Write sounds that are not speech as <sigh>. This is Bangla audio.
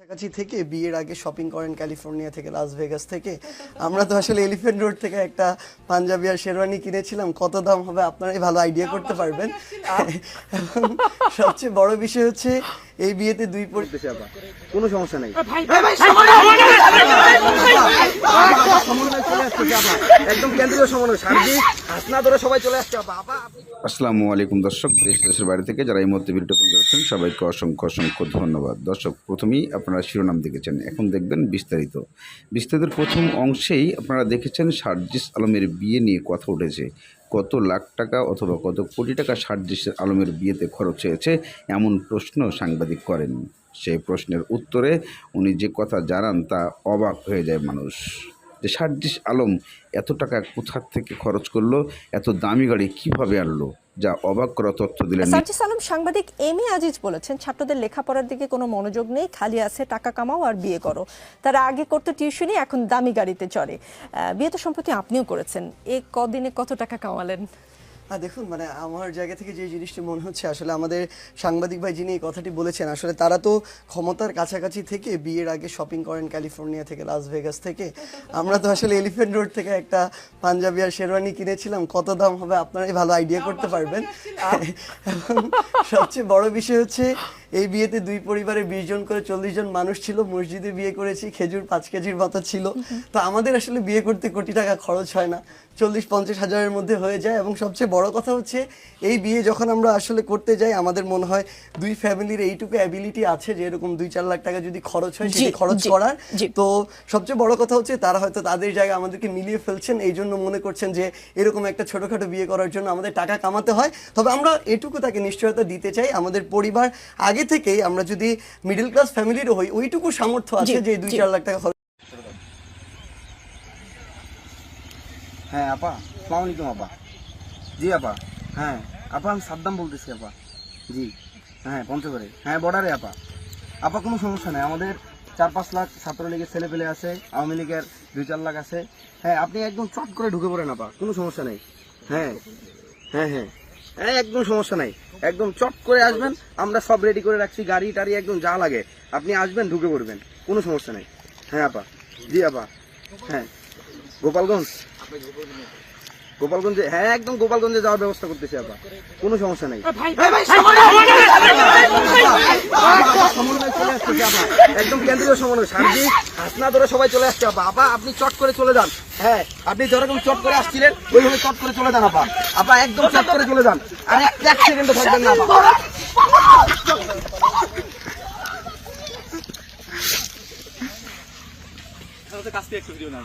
কাছাকাছি থেকে বিয়ের আগে শপিং করেন ক্যালিফোর্নিয়া থেকে লাস ভেগাস থেকে আমরা তো আসলে এলিফেন্ট রোড থেকে একটা পাঞ্জাবি আর শেরওয়ানি কিনেছিলাম কত দাম হবে আপনারাই ভালো আইডিয়া করতে পারবেন এবং সবচেয়ে বড় বিষয় হচ্ছে এই বিয়েতে দুই পরি করতেছে আপা কোনো সমস্যা নাই একদম কেন্দ্রীয় সমন্বয় সার্বিক হাসনা ধরে সবাই চলে আসছে আপা আসসালামু আলাইকুম দর্শক দেশ দেশের বাড়ি থেকে যারা এই মুহূর্তে ভিডিওটা করেছেন সবাইকে অসংখ্য অসংখ্য ধন্যবাদ। দর্শক, প্রথমেই আপনারা শিরোনাম দেখেছেন। এখন দেখবেন বিস্তারিত। বিস্তারিতের প্রথম অংশেই আপনারা দেখেছেন, সার্জিস আলমের বিয়ে নিয়ে কথা উঠেছে। কত লাখ টাকা অথবা কত কোটি টাকা সার্জিস আলমের বিয়েতে খরচ হয়েছে, এমন প্রশ্ন সাংবাদিক করেন। সেই প্রশ্নের উত্তরে উনি যে কথা জানান তা অবাক হয়ে যায় মানুষ। যে সার্জিস আলম এত টাকা কোথার থেকে খরচ করল, এত দামি গাড়ি কীভাবে আনলো, যা অবাক করা তথ্য দিলেন সার্জিস আলম সাংবাদিক এম এ আজিজ বলেছেন, ছাত্রদের লেখাপড়ার দিকে কোনো মনোযোগ নেই, খালি আছে টাকা কামাও আর বিয়ে করো। তারা আগে করতো টিউশনই, এখন দামি গাড়িতে চড়ে। বিয়ে তো সম্প্রতি আপনিও করেছেন। এ কদিনে কত টাকা কামালেন? হ্যাঁ দেখুন মানে আমার জায়গা থেকে যে জিনিসটি মনে হচ্ছে আসলে আমাদের সাংবাদিক ভাই যিনি এই কথাটি বলেছেন আসলে তারা তো ক্ষমতার কাছাকাছি থেকে বিয়ের আগে শপিং করেন ক্যালিফোর্নিয়া থেকে লাস ভেগাস থেকে। আমরা তো আসলে এলিফেন্ট রোড থেকে একটা পাঞ্জাবি আর শেরওয়ানি কিনেছিলাম কত দাম হবে আপনারাই ভালো আইডিয়া করতে পারবেন। <laughs> সবচেয়ে বড় বিষয় হচ্ছে এই বিয়েতে দুই পরিবারে বিশ জন করে চল্লিশ জন মানুষ ছিল মসজিদে বিয়ে করেছি খেজুর পাঁচ কেজির মতো ছিল। তো আমাদের আসলে বিয়ে করতে কোটি টাকা খরচ হয় না। চল্লিশ পঞ্চাশ হাজারের মধ্যে হয়ে যায় এবং সবচেয়ে বড় কথা হচ্ছে এই বিয়ে যখন আমরা আসলে করতে যাই আমাদের মনে হয় দুই ফ্যামিলির এইটুকু অ্যাবিলিটি আছে যে এরকম দুই চার লাখ টাকা যদি খরচ হয় সেটি খরচ করার। তো সবচেয়ে বড় কথা হচ্ছে তারা হয়তো তাদের জায়গায় আমাদেরকে মিলিয়ে ফেলছেন এই জন্য মনে করছেন যে এরকম একটা ছোটখাটো বিয়ে করার জন্য আমাদের টাকা কামাতে হয়। তবে আমরা এটুকু তাকে নিশ্চয়তা দিতে চাই আমাদের পরিবার আগে থেকেই আমরা যদি মিডল ক্লাস ফ্যামিলিরও হই ওইটুকু সামর্থ্য আছে যে দুই চার লাখ টাকা খরচ হ্যাঁ আপা সালাম আলাইকুম আপা। জি আপা। হ্যাঁ আপা আমি সাদ্দাম বলতেছি আপা। জি হ্যাঁ পঞ্চগড়ে। হ্যাঁ বর্ডারে আপা। আপা কোনো সমস্যা নেই। আমাদের চার পাঁচ লাখ ছাত্রলীগের ছেলে পেলে আছে আওয়ামী লীগের দুই চার লাখ আছে। হ্যাঁ আপনি একদম চট করে ঢুকে পড়েন আপা। কোনো সমস্যা নেই। হ্যাঁ হ্যাঁ হ্যাঁ। একদম সমস্যা নাই। একদম চট করে আসবেন, আমরা সব রেডি করে রাখছি, গাড়ি টাড়ি একদম যা লাগে। আপনি আসবেন, ঢুকে পড়বেন, কোনো সমস্যা নেই। হ্যাঁ আপা। জি, আপা। হ্যাঁ। গোপালগঞ্জ? গোপালগঞ্জে হ্যাঁ একদম গোপালগঞ্জে যাওয়ার ব্যবস্থা করতেছি আপা। কোনো সমস্যা নাই। একদম কেন্দ্রীয় সমন্বয় সার্বিক হাসনা ধরে সবাই চলে আসছে আপা। আপা আপনি চট করে চলে যান। হ্যাঁ আপনি যেরকম চট করে আসছিলেন ওইভাবে চট করে চলে যান আপা। আপা একদম চট করে চলে যান। আর এক এক সেকেন্ডও থাকবেন না আপা। কাছ থেকে একটু ভিডিও না।